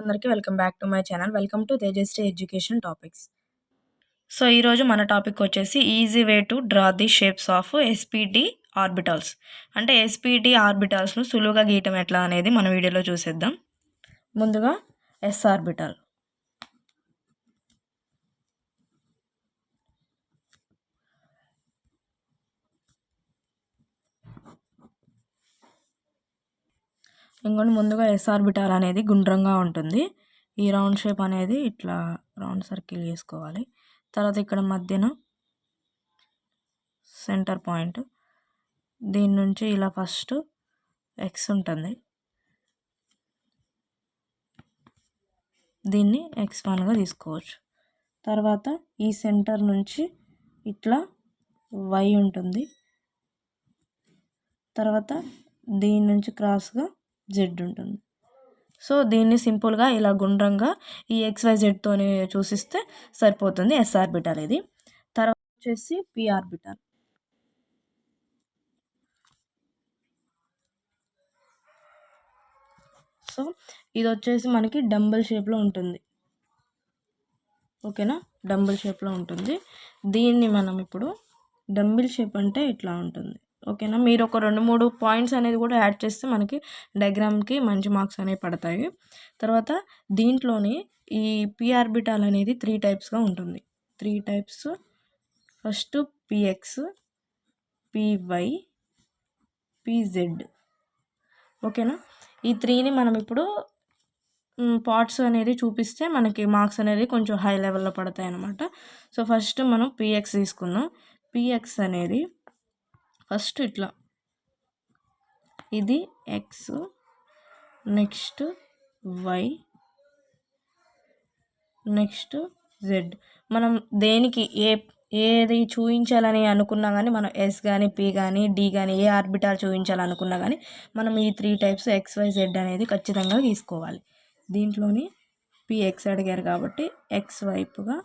అందరికీ welcome back to my channel. Welcome to Tejaswi education topics. So ఈరోజు మన topic వచ్చేసి easy way to draw the shapes of SPT orbitals. అంటే SPT ఆర్బిటాల్స్ను సులువుగా గీయటం ఎట్లా అనేది మన వీడియోలో చూసేద్దాం. ముందుగా ఎస్ ఆర్బిటాల్. ఇంకొండి ముందుగా ఎస్ఆర్బిటాల్ అనేది గుండ్రంగా ఉంటుంది. ఈ రౌండ్ షేప్ అనేది ఇట్లా రౌండ్ సర్కిల్ చేసుకోవాలి. తర్వాత ఇక్కడ మధ్యన సెంటర్ పాయింట్ దీని నుంచి ఇలా ఫస్ట్ ఎక్స్ ఉంటుంది. దీన్ని ఎక్స్ వన్గా తీసుకోవచ్చు. తర్వాత ఈ సెంటర్ నుంచి ఇట్లా వై ఉంటుంది. తర్వాత దీని నుంచి క్రాస్గా జెడ్ ఉంటుంది. సో దీన్ని సింపుల్గా ఇలా గుండ్రంగా ఈ ఎక్స్వై జెడ్తోనే చూసిస్తే సరిపోతుంది ఎస్ ఆర్బిటాల్ ఇది తర్వాత వచ్చేసి పి ఆర్బిటాల్ సో ఇది వచ్చేసి మనకి డంబల్ షేప్లో ఉంటుంది. ఓకేనా? డంబుల్ షేప్లో ఉంటుంది. దీన్ని మనం ఇప్పుడు డంబిల్ షేప్ అంటే ఇట్లా ఉంటుంది. ఓకేనా? మీరు ఒక రెండు మూడు పాయింట్స్ అనేది కూడా యాడ్ చేస్తే మనకి డయాగ్రామ్కి మంచి మార్క్స్ అనేవి పడతాయి. తర్వాత దీంట్లోని ఈ పిఆర్బిటాల్ అనేది త్రీ టైప్స్గా ఉంటుంది. Three types. First P X P Y P Z. ఓకేనా? ఈ త్రీని మనం ఇప్పుడు పార్ట్స్ అనేది చూపిస్తే మనకి మార్క్స్ అనేది కొంచెం హై లెవెల్లో పడతాయి అన్నమాట సో ఫస్ట్ మనం పిఎక్స్ తీసుకుందాం. పిఎక్స్ అనేది ఫస్ట్ ఇట్లా. ఇది X next Y next Z మనం దేనికి ఏ ఏది చూపించాలని అనుకున్నా కానీ మనం ఎస్ కానీ పి కానీ డి కానీ ఏ ఆర్బిటార్ చూపించాలనుకున్నా కానీ మనం ఈ three types X Y Z అనేది ఖచ్చితంగా తీసుకోవాలి. దీంట్లోని పి ఎక్స్ అడిగారు కాబట్టి ఎక్స్ వైపుగా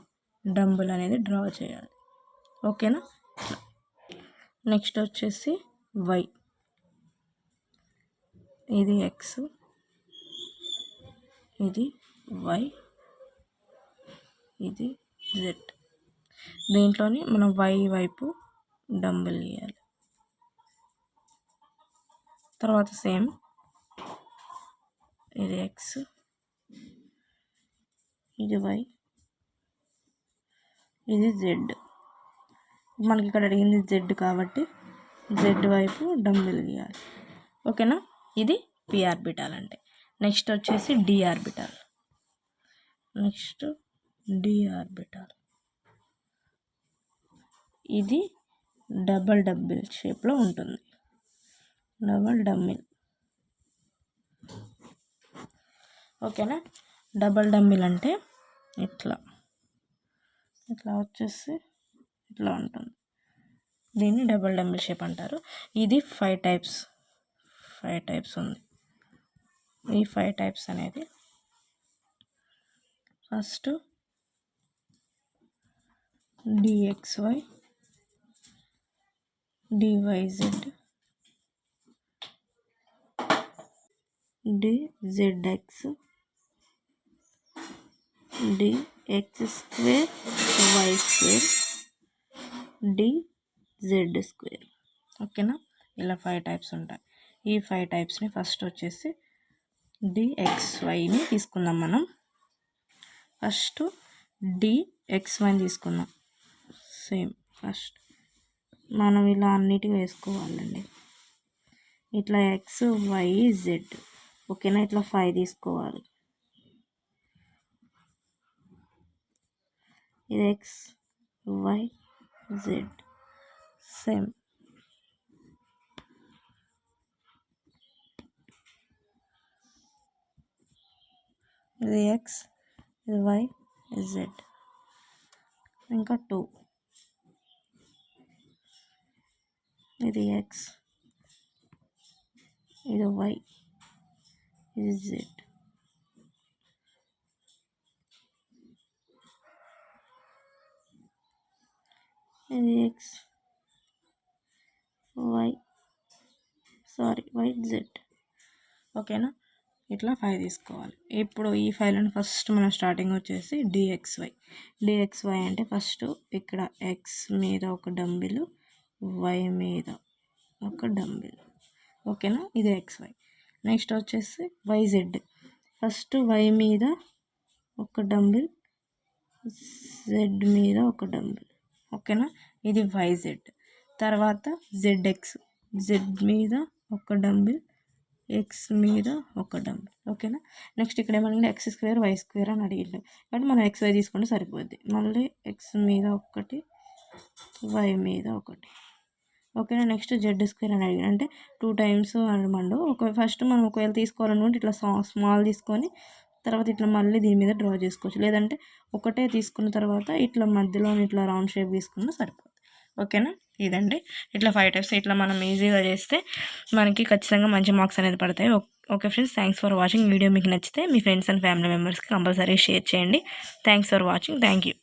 డంబుల్ అనేది డ్రా చేయాలి. ఓకేనా? నెక్స్ట్ వచ్చేసి వై. ఇది ఎక్స్. ఇది వై. ఇది జెడ్. దీంట్లోని మనం వై వైపు డంబుల్ వేయాలి తర్వాత సేమ్. ఇది ఎక్స్. ఇది వై. ఇది జెడ్. మనకి ఇక్కడ అడిగింది జెడ్ కాబట్టి జెడ్ వైపు డంబిల్ గీయాలి ఓకేనా? ఇది పి ఆర్బిటాల్ అంటే. నెక్స్ట్ వచ్చేసి D orbital next D orbital ఇది డబల్ డబ్బిల్ షేప్లో ఉంటుంది. డబల్ డమ్మిల్ ఓకేనా? డబల్ డమ్మిల్ అంటే ఇట్లా ఇట్లా వచ్చేసి ఇట్లా ఉంటుంది. దీన్ని డబుల్ డంబుల్ షేప్ అంటారు. ఇది ఫైవ్ టైప్స్ ఫైవ్ టైప్స్ ఉంది. ఈ ఫైవ్ టైప్స్ అనేది first D X Y D Y Z D Z X D X square Y square D Z square ఓకేనా ఇలా ఫైవ్ టైప్స్ ఉంటాయి. ఈ ఫైవ్ టైప్స్ని ఫస్ట్ వచ్చేసి డిఎక్స్వైని తీసుకుందాం మనం. ఫస్ట్ డిఎక్స్వైని తీసుకుందాం. సేమ్ ఫస్ట్ మనం ఇలా అన్నిటికీ వేసుకోవాలండి. ఇట్లా ఎక్స్ వై జెడ్ ఓకేనా ఇట్లా ఫైవ్ తీసుకోవాలి. ఇది ఎక్స్ వై z. Same. ఇది ఎక్స్ ఇది వై జెడ్ ఇంకా టూ ఇది ఎక్స్ ఇది వై ఇది జెడ్ ఇది X Y sorry Y Z ఓకేనా? ఇట్లా ఫైవ్ తీసుకోవాలి. ఇప్పుడు ఈ ఫైవ్లను ఫస్ట్ మనం స్టార్టింగ్ వచ్చేసి డిఎక్స్వై డిఎక్స్వై అంటే ఫస్ట్ ఇక్కడ ఎక్స్ మీద ఒక డంబిల్ వై మీద ఒక డంబిల్. ఓకేనా? ఇది ఎక్స్వై నెక్స్ట్ వచ్చేసి వైజెడ్ ఫస్ట్ వై మీద ఒక డంబిల్ జెడ్ మీద ఒక డంబిల్. ఓకేనా? ఇది వైజెడ్ తర్వాత జెడ్ఎక్స్ జెడ్ మీద ఒక డంబిల్ ఎక్స్ మీద ఒక డంబిల్. ఓకేనా? నెక్స్ట్ ఇక్కడ ఏమన్నా ఎక్స్ స్క్వేర్ వై స్క్వేర్ అని అడిగిండు కాబట్టి మనం ఎక్స్ వై తీసుకుంటే సరిపోద్ది. మళ్ళీ ఎక్స్ మీద ఒకటి వై మీద ఒకటి. ఓకేనా? నెక్స్ట్ జెడ్ స్క్వేర్ అని అడిగిన అంటే టూ టైమ్స్ అనమండు ఒక ఫస్ట్ మనం ఒకవేళ తీసుకోవాలనుకుంటే ఇట్లా స్మాల్ తీసుకొని తర్వాత ఇట్లా మళ్ళీ దీని మీద డ్రా చేసుకోవచ్చు. లేదంటే ఒకటే తీసుకున్న తర్వాత ఇట్లా మధ్యలో ఇట్లా రౌండ్ షేప్ తీసుకున్నా సరిపోతుంది ఓకేనా? ఇదండి. ఇట్లా ఫైవ్ టైప్స్ ఇట్లా మనం ఈజీగా చేస్తే మనకి ఖచ్చితంగా మంచి మార్క్స్ అనేది పడతాయి. Okay friends thanks for watching. Video మీకు నచ్చితే మీ ఫ్రెండ్స్ అండ్ ఫ్యామిలీ మెంబర్స్కి కంపల్సరీ షేర్ చేయండి. Thanks for watching. Thank you.